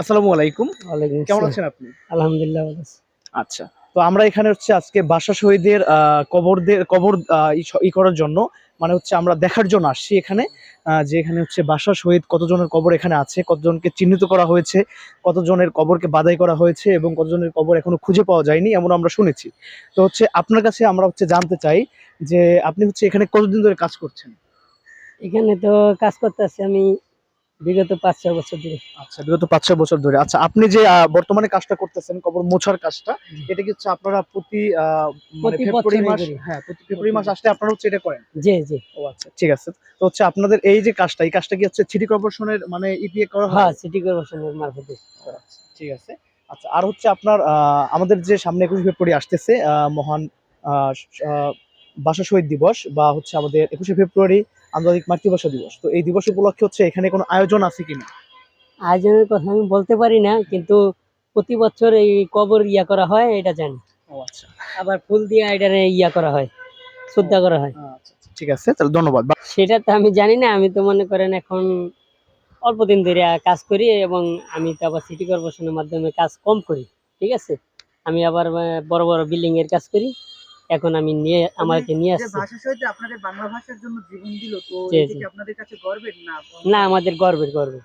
আসসালামু আলাইকুম। ওয়ালাইকুম কেমন আছেন আপনি? আলহামদুলিল্লাহ ভালো আচ্ছা। তো আমরা এখানে হচ্ছে আজকে বাসা শহীদের কবরদের কবর আহ, ই ই করার জন্য মানে হচ্ছে আমরা দেখার জন্য আসছি এখানে আহ, যে এখানে হচ্ছে বাসা শহীদ কতজনের কবর এখানে আছে কতজনকে চিহ্নিত করা হয়েছে কতজনের কবরকে বাদাই করা হয়েছে এবং কতজনের কবর এখনও খুঁজে পাওয়া যায়নি এমন আমরা শুনেছি। তো হচ্ছে আপনার কাছে আমরা হচ্ছে জানতে চাই যে আপনি হচ্ছে এখানে কতদিন ধরে কাজ করছেন? এখানে তো কাজ করতে আছি আমি বিগত পাঁচ ছয় বছর ধরে। আচ্ছা বিগত পাঁচ ছয় বছর ধরে। আচ্ছা আপনি যে বর্তমানে কাজটা করতেছেন কবর মোছার কাজটা এটা কি হচ্ছে আপনারা প্রতি মানে প্রতি ফেব্রুয়ারি মাস। হ্যাঁ প্রতি ফেব্রুয়ারি মাস আসলে আপনারা হচ্ছে এটা করেন? জি জি। ও আচ্ছা ঠিক আছে। তো হচ্ছে আপনাদের এই যে কাজটা এই কাজটা কি হচ্ছে সিটি কর্পোরেশনের মানে ইপিএ করা হ্যাঁ? হয় সিটি কর্পোরেশনের মারফতে। আচ্ছা, ঠিক আছে। আচ্ছা আর হচ্ছে আপনার আহ, আমাদের যে সামনে একুশে ফেব্রুয়ারি আসতেছে আহ, মহান ভাষা শহীদ দিবস বা হচ্ছে আমাদের একুশে ফেব্রুয়ারি আন্তর্জাতিক মাতৃভাষা দিবস। তো এই দিবস উপলক্ষে হচ্ছে এখানে কোনো আয়োজন আছে কিনা? আয়োজনের কথা আমি বলতে পারি না কিন্তু প্রতি বছর এই কবর ইয়া করা হয় এটা জানি। ও আচ্ছা। আবার ফুল দিয়ে এটারে ইয়া করা হয় শ্রদ্ধা করা হয়। আচ্ছা আচ্ছা, ঠিক আছে তাহলে ধন্যবাদ। সেটা তো আমি জানি না আমি তো মনে করেন এখন অল্প দিন ধরে কাজ করি এবং আমি তো আবার সিটি কর্পোরেশনের মাধ্যমে কাজ কম করি ঠিক আছে? আমি আবার বড় বড় বিল্ডিং এর কাজ করি। এখন আমি নিয়ে আমাকে নিয়ে আসছি। আপনাদের বাংলা ভাষার জন্য জীবন দিল তো আপনাদের কাছে গর্বের না? না আমাদের গর্বের গর্বের।